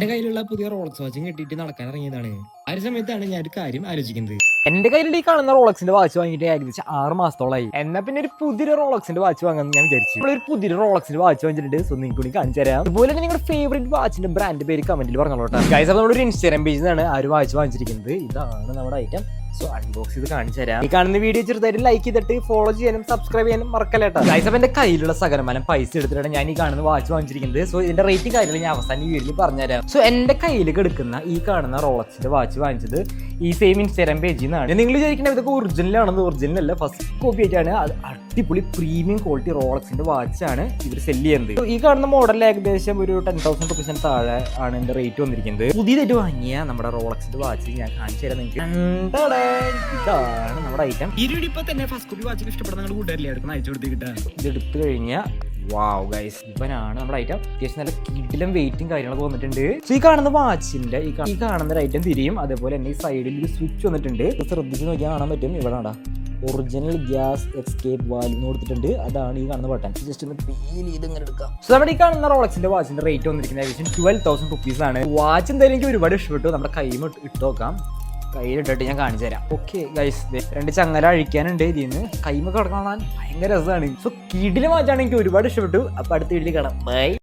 എന്റെ കയ്യിലുള്ള പുതിയ റോളക്സ് വാച്ചും കെട്ടിയിട്ട് നടക്കാൻ ഇറങ്ങിയതാണ്. സമയത്താണ് ഞാൻ ഒരു കാര്യം ആലോചിക്കുന്നത്. എന്റെ കയ്യിൽ ഈ കാണുന്ന റോളക്സിന്റെ വാച്ച് വാങ്ങിയിട്ട് ഏകദേശം ആറ് മാസത്തോളായി. എന്നാ പിന്നെ ഒരു പുതിയ റോളക്സിന്റെ വാച്ച് വാങ്ങാൻ ഞാൻ വിചാരിച്ചു. ഒരു പുതിയ റോളക്സിന്റെ വാച്ച് വാങ്ങിച്ചിട്ടുണ്ട്. സോ കൂടി കാണിച്ചു തരാം. അതുപോലെ നിങ്ങളുടെ ഫേവറേറ്റ് വാച്ചിന്റെ ബ്രാൻഡ് പേര് കമന്റിൽ പറഞ്ഞോളൂ ഗൈസ് നമ്മുടെ ഒരു ഇൻസ്റ്റാഗ്രാം പേജിൽ നിന്നാണ് ആ ഒരു വാച്ച് വാങ്ങിച്ചിരിക്കുന്നത്. ഇതാണ് നമ്മുടെ ഐറ്റം സോ അൺബോക്സ് ഇത് കാണിച്ചു തരാം. ഈ കാണുന്ന വീഡിയോ ചെറുതായിട്ട് ലൈക്ക് ചെയ്തിട്ട് ഫോളോ ചെയ്യാനും സബ്സ്ക്രൈബ് ചെയ്യാനും മറക്കല്ലേട്ടോ ഗൈസ് എന്റെ കയ്യിലുള്ള സകലമാനം പൈസ എടുത്തിട്ടാണ് ഞാൻ ഈ കാണുന്ന വാച്ച് വാങ്ങിച്ചിരിക്കുന്നത്. സോ ഇതിന്റെ റേറ്റിംഗ് കാര്യങ്ങൾ ഞാൻ അവസാനം ഈ വീഡിയോയിൽ പറഞ്ഞുതരാം. സോ എന്റെ കയ്യിൽ കിടക്കുന്ന ഈ കാണുന്ന റോളക്സിന്റെ വാച്ച് വാങ്ങിച്ചത്. ഈ സെയിം ഇൻസ്റ്റാഗ്രാം പേജിൽ നിന്നാണ് നിങ്ങൾ ചോദിക്കുന്നത് ഇതൊക്കെ ഒറിജിനൽ ആണെന്ന് ഒറിജിനൽ അല്ല. ഫസ്റ്റ് കോപ്പി ആയിട്ടാണ്. അത് അടിപൊളി പ്രീമിയം ക്വാളിറ്റി റോളക്സിന്റെ വാച്ചാണ് ഇവർ സെൽ ചെയ്യുന്നത്. ഈ കാണുന്ന മോഡൽ ഏകദേശം ഒരു ടെൻ തൗസൻഡ് റുപ്പീസിന് താഴെ ആണ് എന്റെ റേറ്റ് വന്നിരിക്കുന്നത്. പുതിയതായിട്ട് വാങ്ങിയ നമ്മുടെ റോളക്സിന്റെ വാച്ച് ഞാൻ കാണിച്ചു തരാം നിങ്ങൾക്ക്. ഇതാണ് നമ്മുടെ ഐറ്റം ഈ വീഡിയോ ഇപ്പൊ തന്നെ ഫസ്റ്റ് കോപ്പി വാച്ച് ഇഷ്ടപ്പെടുന്ന കൂട്ടുകാരില്ലേ? അയച്ചു ഇത് ഇതെടുത്തു കഴിഞ്ഞാൽ വാവ് ഗൈസ് ഇവനാണ് നമ്മുടെ ഐറ്റം അത്യാവശ്യം നല്ല കിഡിലും വെയിറ്റും കാര്യങ്ങളൊക്കെ വന്നിട്ടുണ്ട്. സോ ഈ കാണുന്ന വാച്ചിന്റെ ഈ കാണുന്ന ഒരു ഐറ്റം തിരിയും. അതേപോലെ തന്നെ ഈ സൈഡിൽ ഒരു സ്വിച്ച് വന്നിട്ടുണ്ട്. ശ്രദ്ധിച്ച് നോക്കിയാൽ കാണാൻ പറ്റും. ഇവിടെ ആടാ ഒറിജിനൽ ഗ്യാസ് എക്സ്കേപ്പ് വാൽവ് കൊടുത്തിട്ടുണ്ട്. അതാണ് ഈ കാണുന്ന ബട്ടൺ ജസ്റ്റ് ഒന്ന് ഫീൽ ചെയ്ത് ഇങ്ങനെ എടുക്കാം. സോ നമ്മുടെ ഈ കാണുന്ന റോളക്സിന്റെ വാച്ചിന്റെ റേറ്റ് വന്നിരിക്കുന്നത് ഏകദേശം ട്വൽവ് തൗസൻഡ് റുപ്പീസ് ആണ്. വാച്ച് എന്തായാലും എനിക്ക് ഒരുപാട് ഇഷ്ടപ്പെട്ടു. നമ്മുടെ കൈമ ഇട്ട് നോക്കാം. കയ്യിലിട്ടിട്ട് ഞാൻ കാണിച്ചു തരാം. ഓക്കെ ഗൈസ് രണ്ട് ചങ്ങല അഴിക്കാനുണ്ട് ഇതിൽ നിന്ന് കൈമൊക്കെ കിടക്കാൻ ഭയങ്കര രസമാണ് സോ കിടിലും മാറ്റാണ് എനിക്ക് ഒരുപാട് ഇഷ്ടപ്പെട്ടു. അപ്പൊ അടുത്ത വീട്ടിൽ കാണാം. ബൈ